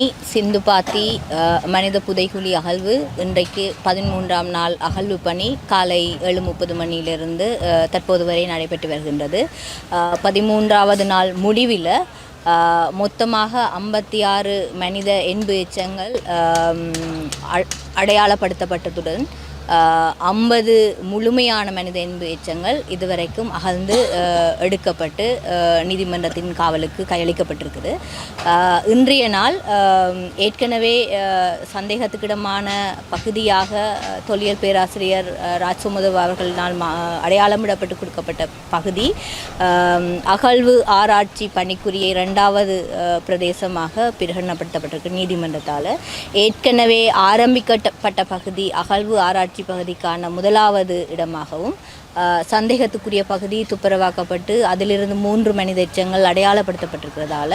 சிந்துபாத்தி பாத்தி மனித புதைகுழி அகழ்வு இன்றைக்கு பதிமூன்றாம் நாள் அகழ்வு பணி காலை ஏழு முப்பது மணியிலிருந்து தற்போது வரை நடைபெற்று வருகின்றது. பதிமூன்றாவது நாள் முடிவில் மொத்தமாக ஐம்பத்தி ஆறு மனித எண்பு எச்சங்கள் அடையாளப்படுத்தப்பட்டதுடன் ஐம்பது முழுமையான மனித இன்பு எச்சங்கள் இதுவரைக்கும் அகழ்ந்து எடுக்கப்பட்டு நீதிமன்றத்தின் காவலுக்கு கையளிக்கப்பட்டிருக்குது. இன்றைய நாள் ஏற்கனவே சந்தேகத்துக்கிடமான பகுதியாக தொல்லியல் பேராசிரியர் அஹ், ராஜ்சுமதவ் அவர்களினால் அடையாளமிடப்பட்டு கொடுக்கப்பட்ட பகுதி அகழ்வு ஆராய்ச்சி பணிக்குரிய இரண்டாவது பிரதேசமாக பிரகடனப்படுத்தப்பட்டிருக்கு நீதிமன்றத்தால். ஏற்கனவே ஆரம்பிக்கப்பட்ட பகுதி அகழ்வு ஆராய்ச்சி பகுதிக்கான முதலாவது இடமாகவும் சந்தேகத்துக்குரிய பகுதி துப்புரவாக்கப்பட்டு அதிலிருந்து மூன்று மனித எச்சங்கள் அடையாளப்படுத்தப்பட்டிருக்கிறதால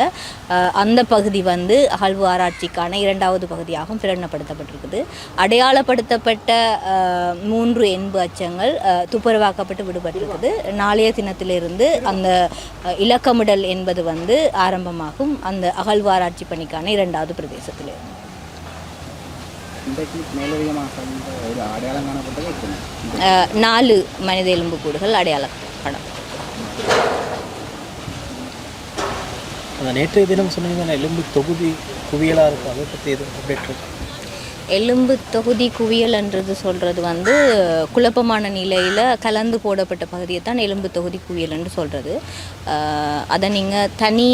அந்த பகுதி வந்து அகழ்வு ஆராய்ச்சிக்கான இரண்டாவது பகுதியாகவும் பிரகடனப்படுத்தப்பட்டிருக்குது. அடையாளப்படுத்தப்பட்ட மூன்று என்பு அச்சங்கள் துப்புரவாக்கப்பட்டு விடுபட்டிருக்குது. நாளைய தினத்திலிருந்து அந்த இலக்கமிடல் என்பது வந்து ஆரம்பமாகும். அந்த அகழ்வு ஆராய்ச்சி பணிக்கான இரண்டாவது பிரதேசத்திலிருந்து இன்றைக்கு மேலதிகமாக கண்ட ஒரு அடையாளம் காணப்பட்டது எத்தனை அஹ், நாலு மனித எலும்புக்கூடுகள் அடையாளம் படம். நேற்றைய தினம் சொன்னீங்கன்னா எலும்பு தொகுதி குவியலாக இருக்கும் அதை பற்றி எதுவும் அப்டேட் இருக்கு? எலும்பு தொகுதி குவியல்ன்றது சொல்கிறது வந்து குழப்பமான நிலையில் கலந்து போடப்பட்ட பகுதியை தான் எலும்பு தொகுதி குவியல்ன்னு சொல்கிறது அதை நீங்கள் தனி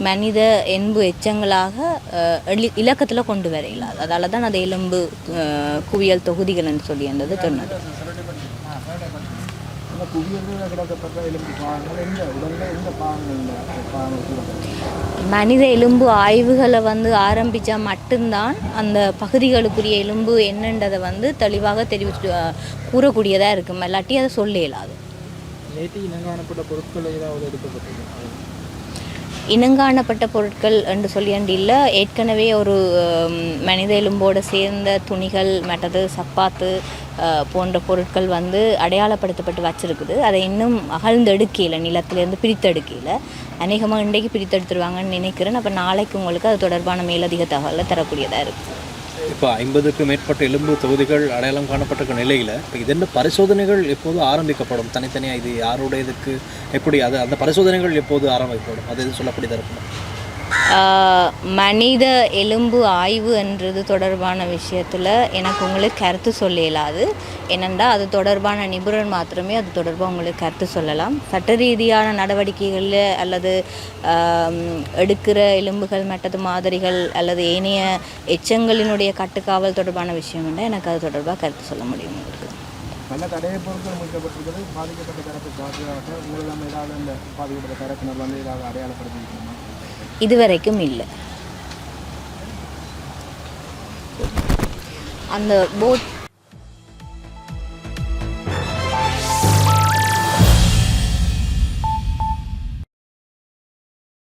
மனித என்பு எச்சங்களாக எளி- இலக்கத்தில் கொண்டு வர இயலாது அதால தான் அது எலும்பு குவியல் தொகுதிகள்னு சொல்லி என்றது சொன்னது. குவியல் மனித எலும்பு ஆய்வுகளை வந்து ஆரம்பித்தா மட்டும்தான் அந்த பகுதிகளுக்குரிய எலும்பு என்னன்றதை வந்து தெளிவாக தெரிவிச்சு கூறக்கூடியதாக இருக்கும். இல்லாட்டி அதை சொல்ல இயலாது. இனங்காணப்பட்ட பொருட்கள் என்று சொல்லியண்டில் ஏற்கனவே ஒரு மனித எலும்போடு சேர்ந்த துணிகள் மற்றது சப்பாத்து போன்ற பொருட்கள் வந்து அடையாளப்படுத்தப்பட்டு வச்சுருக்குது. அதை இன்னும் அகழ்ந்தெடுக்கையில் நிலத்திலேருந்து பிரித்தெடுக்கையில். அநேகமாக இன்றைக்கு பிரித்தெடுத்துருவாங்கன்னு நினைக்கிறேன். அப்போ நாளைக்கு உங்களுக்கு அது தொடர்பான மேலதிக தகவலை தரக்கூடியதாக இருக்குது இப்போ ஐம்பதுக்கும் மேற்பட்ட எலும்பு தொகுதிகள் அடையாளம் காணப்பட்டிருக்க நிலையில் இப்போ இதென்ன பரிசோதனைகள் எப்போது ஆரம்பிக்கப்படும்? தனித்தனியாக இது யாரோட இதுக்கு எப்படி அது அந்த பரிசோதனைகள் எப்போது ஆரம்பிக்கப்படும்? அது எது சொல்லக்கூடியதாக இருக்கும்? மனித எலும்பு ஆய்வு என்றது தொடர்பான விஷயத்தில் எனக்கு உங்களுக்கு கருத்து சொல்ல இயலாது ஏனென்றால் அது தொடர்பான நிபுணர் மாத்திரமே அது தொடர்பாக உங்களுக்கு கருத்து சொல்லலாம். சட்ட ரீதியான நடவடிக்கைகளில் அல்லது எடுக்கிற எலும்புகள் மற்றது மாதிரிகள் அல்லது ஏனைய எச்சங்களினுடைய கட்டுக்காவல் தொடர்பான விஷயம் என்றால் எனக்கு அது தொடர்பாக கருத்து சொல்ல முடியும் உங்களுக்கு. தடைய பொருட்கள் பாதிக்கப்பட்ட தரப்பு பாதுகாக்க உங்களிடம் ஏதாவது பாதிக்கப்பட்ட தரப்பினர் வந்து ஏதாவது இதுவரைக்கும் இல்லை. அந்த போட்